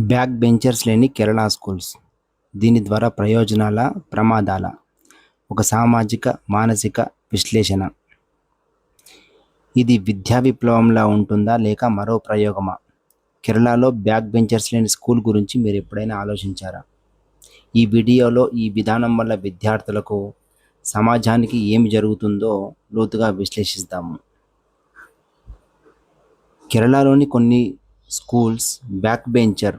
Back benchers లేని Kerala schools. దీని ద్వారా ప్రయోజనాల ప్రమాదాల. ఒక సామాజిక మానసిక విశ్లేషణ. ఇది విద్యా విప్లవంలా ఉంటుందా లేక మరో ప్రయోగమా? కేరళలో బ్యాక్ బెంచర్స్ లేని స్కూల్ గురించి మీరు ఎప్పుడైనా ఆలోచించారా? ఈ వీడియోలో ఈ విధానం వల్ల విద్యార్థులకు సమాజానికి ఏమి జరుగుతుందో లోతుగా విశ్లేషిస్తాము. కేరళలోని కొన్ని స్కూల్స్ బ్యాక్ బెంచర్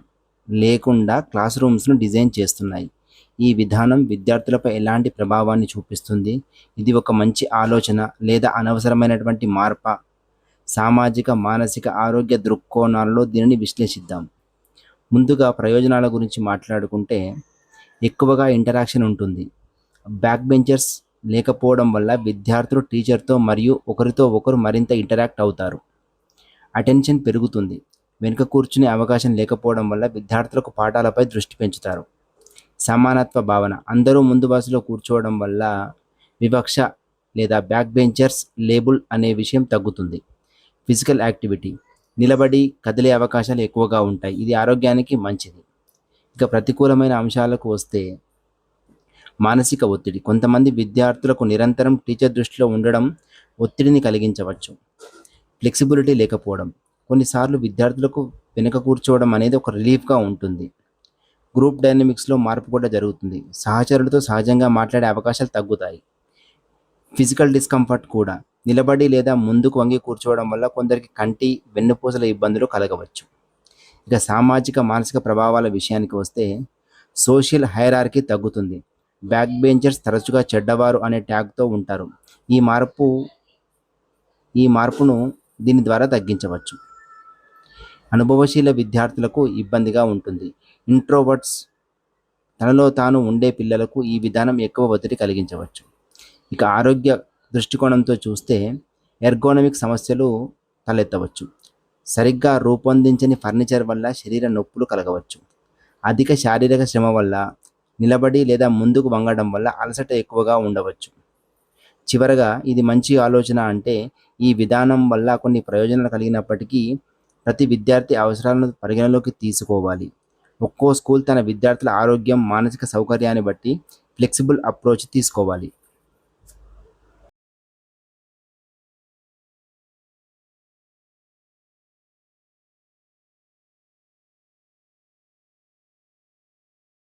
లేకుండా క్లాస్ రూమ్స్ను డిజైన్ చేస్తున్నాయి. ఈ విధానం విద్యార్థులపై ఎలాంటి ప్రభావాన్ని చూపిస్తుంది? ఇది ఒక మంచి ఆలోచన లేదా అనవసరమైనటువంటి మార్ప? సామాజిక మానసిక ఆరోగ్య దృక్కోణాల్లో దీనిని విశ్లేషిద్దాం. ముందుగా ప్రయోజనాల గురించి మాట్లాడుకుంటే ఎక్కువగా ఇంటరాక్షన్ ఉంటుంది. బ్యాక్ బెంచర్స్ లేకపోవడం వల్ల విద్యార్థులు టీచర్తో మరియు ఒకరితో ఒకరు మరింత ఇంటరాక్ట్ అవుతారు. అటెన్షన్ పెరుగుతుంది. వెనుక కూర్చునే అవకాశం లేకపోవడం వల్ల విద్యార్థులకు పాఠాలపై దృష్టి పెంచుతారు. సమానత్వ భావన. అందరూ ముందు బస్సులో కూర్చోవడం వల్ల వివక్ష లేదా బ్యాక్ బెంచర్స్ లేబుల్ అనే విషయం తగ్గుతుంది. Physical activity. నిలబడి కదిలే అవకాశాలు ఎక్కువగా ఉంటాయి. ఇది ఆరోగ్యానికి మంచిది. ఇక ప్రతికూలమైన అంశాలకు వస్తే మానసిక ఒత్తిడి. కొంతమంది విద్యార్థులకు నిరంతరం టీచర్ దృష్టిలో ఉండడం ఒత్తిడిని కలిగించవచ్చు. ఫ్లెక్సిబిలిటీ లేకపోవడం. కొన్నిసార్లు విద్యార్థులకు వెనుక కూర్చోవడం అనేది ఒక రిలీఫ్గా ఉంటుంది. గ్రూప్ డైనమిక్స్లో మార్పు కూడా జరుగుతుంది. సహచరులతో సహజంగా మాట్లాడే అవకాశాలు తగ్గుతాయి. ఫిజికల్ డిస్కంఫర్ట్ కూడా. నిలబడి లేదా ముందుకు వంగి కూర్చోవడం వల్ల కొందరికి కంటి వెన్నుపూసల ఇబ్బందులు కలగవచ్చు. ఇక సామాజిక మానసిక ప్రభావాల విషయానికి వస్తే సోషల్ హైరార్కీ తగ్గుతుంది. బ్యాక్ బెంచర్స్ తరచుగా చెడ్డవారు అనే ట్యాగ్తో ఉంటారు. ఈ మార్పు ఈ మార్పును దీని ద్వారా తగ్గించవచ్చు. అనుభవశీల విద్యార్థులకు ఇబ్బందిగా ఉంటుంది. ఇంట్రోవర్ట్స్ తనలో తాను ఉండే పిల్లలకు ఈ విధానం ఎక్కువ ఒత్తిడి కలిగించవచ్చు. ఇక ఆరోగ్య దృష్టికోణంతో చూస్తే ఎర్గోనమిక్ సమస్యలు తలెత్తవచ్చు. సరిగ్గా రూపొందించని ఫర్నిచర్ వల్ల శరీర నొప్పులు కలగవచ్చు. అధిక శారీరక శ్రమ వల్ల నిలబడి లేదా ముందుకు వంగడం వల్ల అలసట ఎక్కువగా ఉండవచ్చు. చివరగా ఇది మంచి ఆలోచన అంటే ఈ విధానం వల్ల కొన్ని ప్రయోజనాలు కలిగినప్పటికీ ప్రతి విద్యార్థి అవసరాలను పరిగణలోకి తీసుకోవాలి. ఒక్కో స్కూల్ తన విద్యార్థుల ఆరోగ్యం మానసిక సౌకర్యాన్ని బట్టి ఫ్లెక్సిబుల్ అప్రోచ్ తీసుకోవాలి.